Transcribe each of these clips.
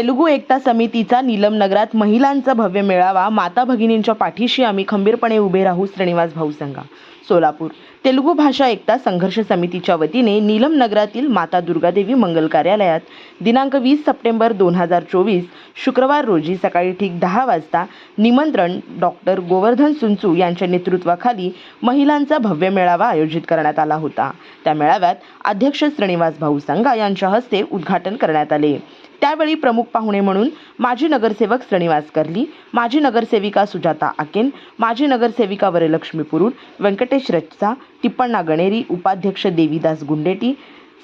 तेलुगू एकता समितीचा नीलम नगरात महिलांचा भव्य मेळावा माता भगिनींच्या पाठीशी आम्ही खंबीरपणे उभे राहू श्रीनिवास भाऊ संघा सोलापूर. तेलुगू भाषा एकता संघर्ष समितीच्या वतीने नीलम नगरातील माता दुर्गादेवी मंगल कार्यालयात दिनांक वीस सप्टेंबर दोन हजार चोवीस शुक्रवार रोजी सकाळी ठीक दहा वाजता निमंत्रण डॉक्टर गोवर्धन सुंचू यांच्या नेतृत्वाखाली महिलांचा भव्य मेळावा आयोजित करण्यात आला होता. त्या मेळाव्यात अध्यक्ष श्रीनिवास भाऊ संघा यांच्या हस्ते उद्घाटन करण्यात आले. त्यावेळी प्रमुख पाहुणे म्हणून माजी नगरसेवक श्रीनिवास कर्ली माजी नगरसेविका सुजाता आकेन माजी नगरसेविका वरलक्ष्मी पुरुड व्यंकटेश रच्चा टिप्पण्णा गणेरी उपाध्यक्ष देवीदास गुंडेटी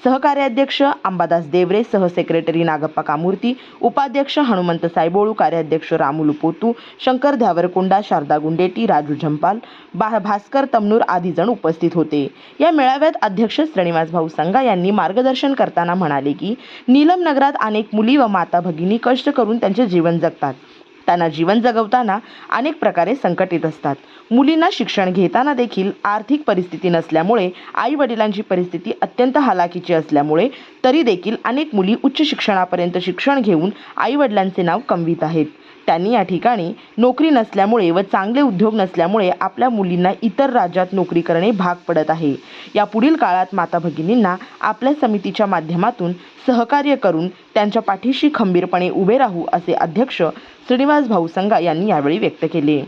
सहकार्याध्यक्ष अंबादास देवरे सहसेक्रेटरी नागप्पा कामूर्ती उपाध्यक्ष हनुमंत सायबोळू कार्याध्यक्ष रामुलू पोतू शंकर ध्यावरकोंडा शारदा गुंडेटी राजू झंपाल बा भास्कर तमनूर आदी जण उपस्थित होते. या मेळाव्यात अध्यक्ष श्रीनिवास भाऊ संघा यांनी मार्गदर्शन करताना म्हणाले की नीलम नगरात अनेक मुली व माता भगिनी कष्ट करून त्यांचे जीवन जगतात. त्यांना जीवन जगवताना अनेक प्रकारे संकट येत असतात. मुलींना शिक्षण घेताना देखील आर्थिक परिस्थिती नसल्यामुळे आई वडिलांची परिस्थिती अत्यंत हलाखीची असल्यामुळे तरी देखील अनेक मुली उच्च शिक्षणापर्यंत शिक्षण घेऊन आई वडिलांचे नाव कमवित आहेत. त्यांनी या ठिकाणी नोकरी नसल्यामुळे व चांगले उद्योग नसल्यामुळे आपल्या मुलींना इतर राज्यात नोकरी करणे भाग पडत आहे. या पुढील काळात माता भगिनींना आपल्या समितीच्या माध्यमातून सहकार्य करून त्यांच्या पाठीशी खंबीरपणे उभे राहू असे अध्यक्ष श्रीनिवास भाऊ संगा यांनी यावेळी व्यक्त केले.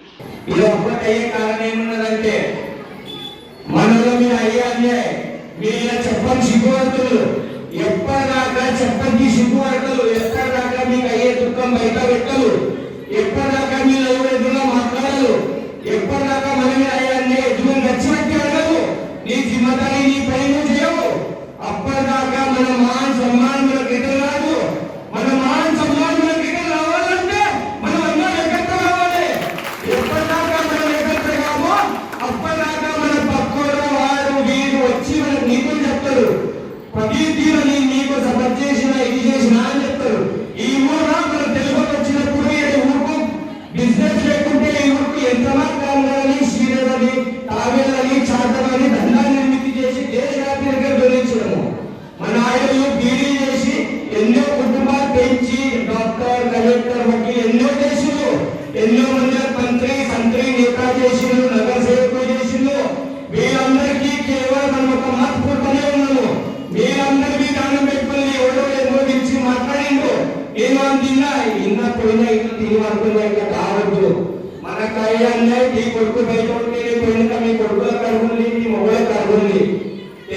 छप्पन शिकू वाटतो छप्पन की शिकू Bíblia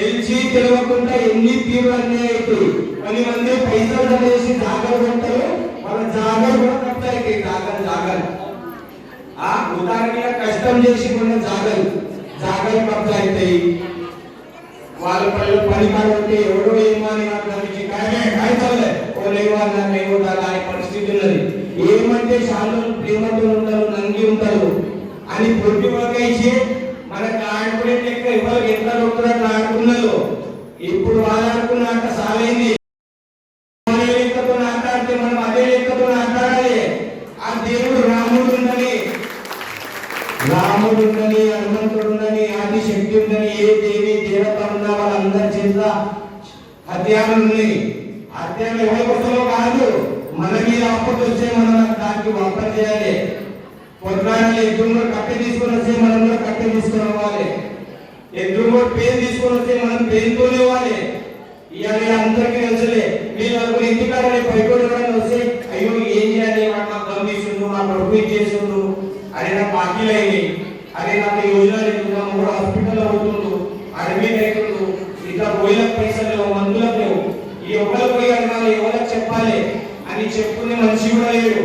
తెలిసి తెలియకుండా ఎన్ని తీరు అన్నీ అవుతాయి కొన్ని మంది పైసలు చేసి జాగలు కొంటారు వాళ్ళ జాగలు కూడా కడతాయి జాగలు జాగలు ఆ ఉదాహరణ కష్టం చేసి కొన్న జాగలు జాగలు కబ్జా అవుతాయి వాళ్ళ పళ్ళు పని కాబట్టి ఎవడో ఏమో అని నాకు దానికి కాయమే కాయతాలే ఓ లేవా నన్ను ఏమో అనే పరిస్థితి ఉన్నది ఏమంటే శాలలో ప్రేమతో ఉంటారు నంగి ఉంటారు అని పొట్టి ఇచ్చి మనకు ఆడుకునే లెక్క ఎవరు ఎంత నొక్కున్నట్లు ఆడుకున్నారు ఇప్పుడు వాళ్ళు ఆడుకున్న ఆట సాలైంది మన లెక్కతో ఆటాడితే మనం అదే లెక్కతో ఆటాడాలి ఆ దేవుడు రాముడు ఉందని రాముడు ఉందని హనుమంతుడు ఉందని ఆది శక్తి ఉందని ఏ దేవి దేవత ఉన్నా వాళ్ళందరి చేత హత్యాలు ఉన్నాయి. హత్యాలు ఎవరి కోసమో కాదు మన మీద అప్పటి వస్తే మనం దానికి వాపస్ చేయాలి. పొద్దున ఎదురు కట్టె తీసుకొని వస్తే మనం కూడా కట్టె తీసుకొని అవ్వాలి ఎదురు పెయిన్ తీసుకొని వస్తే మనం పెయిన్తోనే ఇవ్వాలి ఇవన్నీ అందరికీ తెలుసులే. మీరు అనుకుని ఇంటికాడ పైకోడు వస్తే అయ్యో ఏం చేయాలి? వాడు నాకు దమ్ తీసుకుండు నా కొడుకు ఇచ్చేసిండు అరే నా బాకీలు అయినాయి. అరే నాకు యోజన లేదు నా మూడు హాస్పిటల్ అవుతుండు. అడ్మిట్ అవుతుండు ఇట్లా పోయిన పైసలు లేవు మందులకు లేవు. ఈ ఎవరు పోయి అడగాలి ఎవరికి చెప్పాలి? అని చెప్పుకునే మనిషి కూడా లేడు.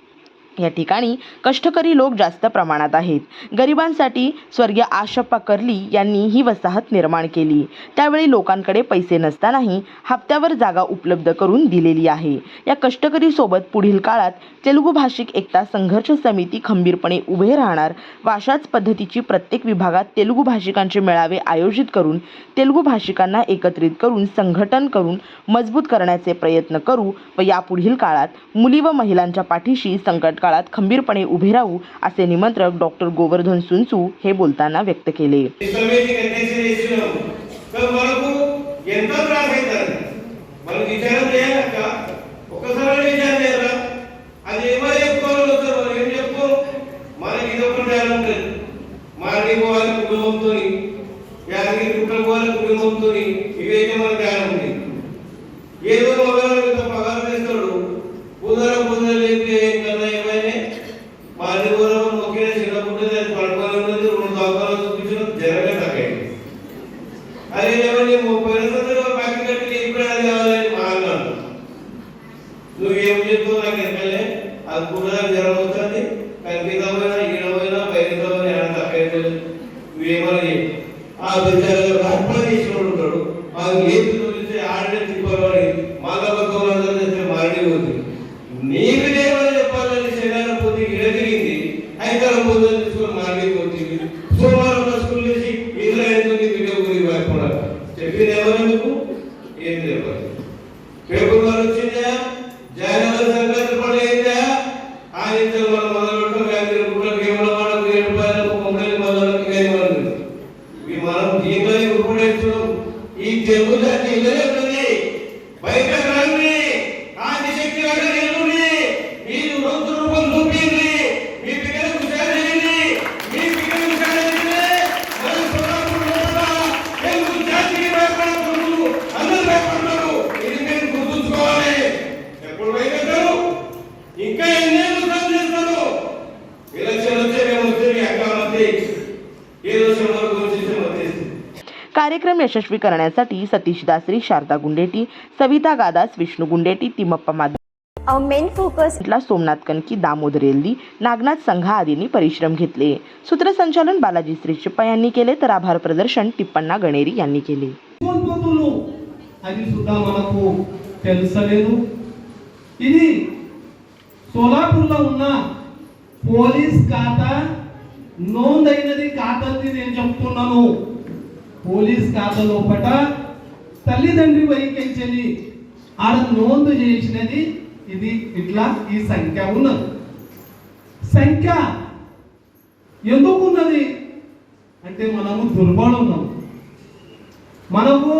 या ठिकाणी कष्टकरी लोक जास्त प्रमाणात आहेत. गरिबांसाठी स्वर्गीय आशप्पा कर्ली यांनी ही वसाहत निर्माण केली. त्यावेळी लोकांकडे पैसे नसतानाही हप्त्यावर जागा उपलब्ध करून दिलेली आहे. या कष्टकरी सोबत पुढील काळात तेलुगू भाषिक एकता संघर्ष समिती खंबीरपणे उभे राहणार व अशाच पद्धतीची प्रत्येक विभागात तेलुगू भाषिकांचे मेळावे आयोजित करून तेलुगू भाषिकांना एकत्रित करून संघटन करून मजबूत करण्याचे प्रयत्न करू व यापुढील काळात मुली व महिलांच्या पाठीशी संकट काळात खंबीरपणे उभे राहू असे निमंत्रक डॉक्टर गोवर्धन सुंचू हे बोलताना व्यक्त केले సమితి అధ్యక్షుడు చేసినాం కానీ మనకు ఎంతో చెప్పకుండా చెప్పింది ఎవరు ఎందుకు ఏం తెలియదు పేపర్ వాళ్ళు వచ్చిందా? कार्यक्रम यशस्वी करण्यासाठी Satish Dasari Sharada Gundeti Savita Gadas Vishnu Gundeti Timmappa Madhav Our main focus ला सोमनाथ कनकी दामोदर येल्दी नागनाथ संघा आदींनी परिश्रम घेतले सूत्रसंचालन बालाजी श्रीचिप्पा यांनी केले तर आभार प्रदर्शन टिप्पण्णा गणेरी यांनी केले కోల్పోతులు అది సుధా మనకు తెలుసలేదు ఇది సోలాపూర్లో ఉన్న పోలీస్ ఖాతా నోందైనది ఖాతాది నేను చెప్తున్నాను పోలీస్ ఖాతా లోపట తల్లిదండ్రి వైకెంచని ఆడ నోందు చేసినది. ఇది ఇట్లా ఈ సంఖ్య ఉన్నది. సంఖ్య ఎందుకు ఉన్నది అంటే మనము దుర్బలం ఉన్నాం మనకు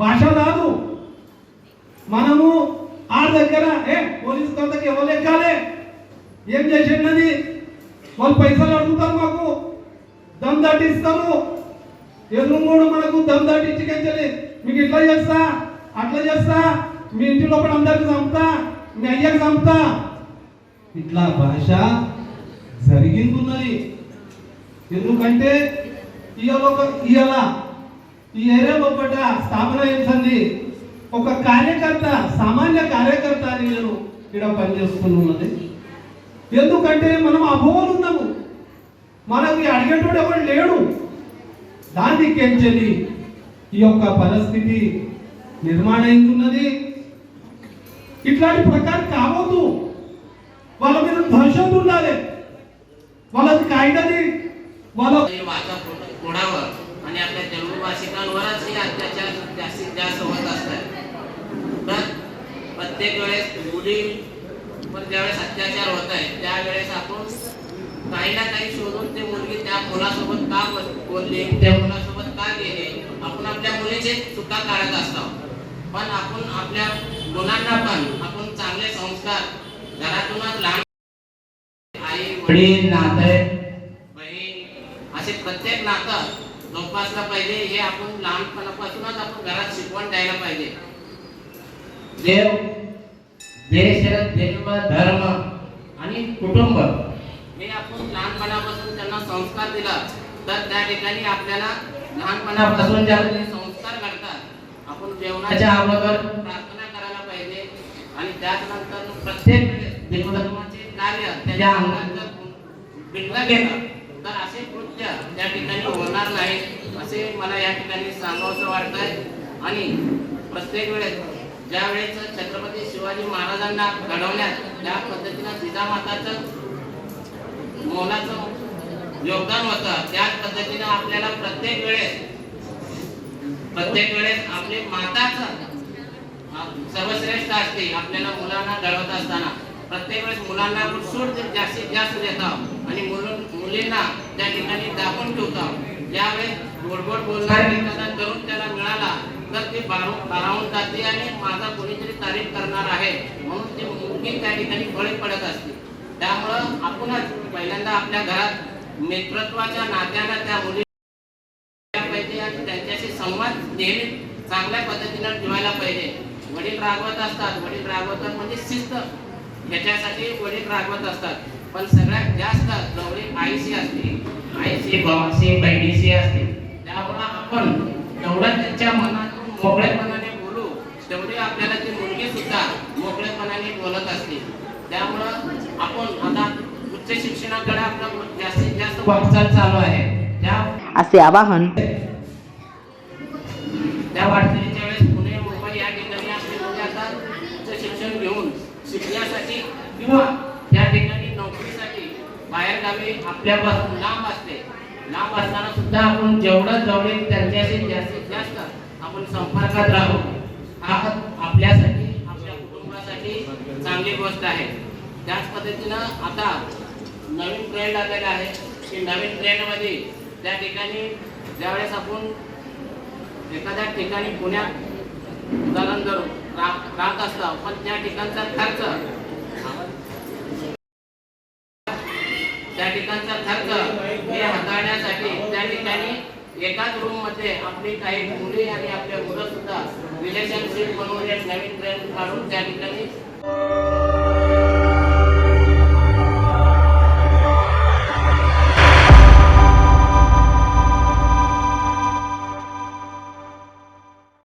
భాష రాదు. మనము ఆ దగ్గర ఏ పోలీస్ కొంతకి ఎవరు ఎక్కాలి ఏం చేసిండని వాళ్ళు పైసలు అడుగుతారు మాకు. దమ్ దాటిస్తారు ఎదురుమూడు మనకు దమ్ దాటించుకెళ్ళి మీకు ఇట్లా చేస్తా అట్లా చేస్తా మీ ఇంటి లోపల అందరికి చంపుతా మీ అయ్యకి చంపుతా. ఇట్లా భాష జరిగిందున్నది. ఎందుకంటే ఇవాళ ఒక ఇవాళ ఈ ఏరియా లోపల స్థాపన ఏంటండి ఒక కార్యకర్త సామాన్య కార్యకర్త అని నేను ఇక్కడ పనిచేస్తున్నది. ఎందుకంటే మనం అభోలు ఉన్నాము. మనకి అడిగేటోడు ఎవరు లేడు. దాన్ని కెంచని ఈ యొక్క పరిస్థితి నిర్మాణం ఉన్నది ఇట్లాంటి ప్రకారం కావద్దు వాళ్ళ మీద దహశత్ ఉండాలి వాళ్ళది కాయిదాది వాళ్ళ तरी वाचा कोणावर आणि आपल्या तेलुगू भाषिकांवरच हे अत्याचार जास्तीत जास्त होत असतात तर प्रत्येक वेळेस मुली पण ज्यावेळेस अत्याचार होत आहे त्यावेळेस आपण काही ना काही शोधून ते मुलगी त्या मुलासोबत का बोल- बोलली त्या मुलासोबत का गेले आपण आपल्या मुलीचे चुका काढत असतो पण आपण आपल्या मुलांना पण आपण चांगले संस्कार घरातूनच लहान आई वडील नाते बहीण असे प्रत्येक नातं जोपासलं पाहिजे हे आपण लहानपणापासूनच आपण घरात शिकवण द्यायला पाहिजे. देव देश जन्म धर्म आणि कुटुंब हे आपण लहानपणापासून त्यांना संस्कार दिला. तर त्या ठिकाणी आपल्याला लहानपणापासून ज्या संस्कार घडतात आपण जेवणाच्या अगोदर प्रार्थना करायला पाहिजे आणि त्याच्यानंतर प्रत्येक वेळेस देवधर्माचे कार्य त्याच्या अंगात जर गेलं तर असे कृत्य त्या ठिकाणी होणार नाही असे मला या ठिकाणी सांगावंसं वाटतंय. आणि प्रत्येक वेळेस ज्या वेळेस छत्रपती शिवाजी महाराजांना घडवण्यात त्या पद्धतीनं जिजामाताचं मोलाचं योगदान होतं. त्याच पद्धतीने आपल्याला प्रत्येक वेळेस प्रत्येक वेळेस आपली माताच सर्वश्रेष्ठ असते आपल्याला मुलांना घडवत असताना. प्रत्येक वेळेस मुलांना आपण सूट जास्तीत जास्त देतो आणि मुलींना त्या ठिकाणी दाखवून ठेवतो ज्यावेळेस गोडगोड बोलणारा एखादा तरुण त्याला मिळाला तर ते बारावून भारावून जाते आणि माझा कोणीतरी तारीफ करणार आहे. म्हणून ती मुलगी त्या ठिकाणी बळी पडत असते. त्यामुळं आपणच पहिल्यांदा आपल्या घरात नेतृत्वाच्या नात्यानं त्या मुली पाहिजे आणि त्यांच्याशी संवाद नेहमी चांगल्या पद्धतीनं ठेवायला पाहिजे. वडील रागवत असतात. वडील रागवतात म्हणजे शिस्त ह्याच्यासाठी वडील रागवत असतात. पण सगळ्यात जास्त जवळी आईशी असते. आईशी भावाशी बहिणीशी असते. त्यामुळं आपण जेवढा त्यांच्या मनातून मोकळेपणाने बोलू तेवढी आपल्याला ती मुलगी सुद्धा मोकळेपणाने बोलत असते. त्यामुळं आपण आता उच्च शिक्षणाकडे वाटचाल चालू आहे. त्या असे आवाहन त्या वाटचालीच्या वेळेस पुणे मुंबई या ठिकाणी उच्च शिक्षण घेऊन शिकण्यासाठी किंवा त्या ठिकाणी नोकरीसाठी बाहेर गावी आपल्यापासून लांब असते लांब असताना सुद्धा आपण जेवढं जवळीक त्यांच्याशी जास्तीत जास्त आपण संपर्कात राहू. हा आपल्यासाठी आपल्या कुटुंबासाठी चांगली गोष्ट आहे. त्याच पद्धतीनं आता नवीन ट्रेंड आलेला आहे. की नवीन ट्रेनमध्ये त्या ठिकाणी ज्यावेळेस आपण एखाद्या ठिकाणी पुण्यात उदाहरण जर राहत असता पण त्या ठिकाणचा खर्च त्या ठिकाणचा खर्च हे हाताळण्यासाठी त्या ठिकाणी एकाच रूममध्ये आपली काही मुली आणि आपल्या मुलं सुद्धा रिलेशनशिप बनवून नवीन ट्रेन काढून त्या ठिकाणी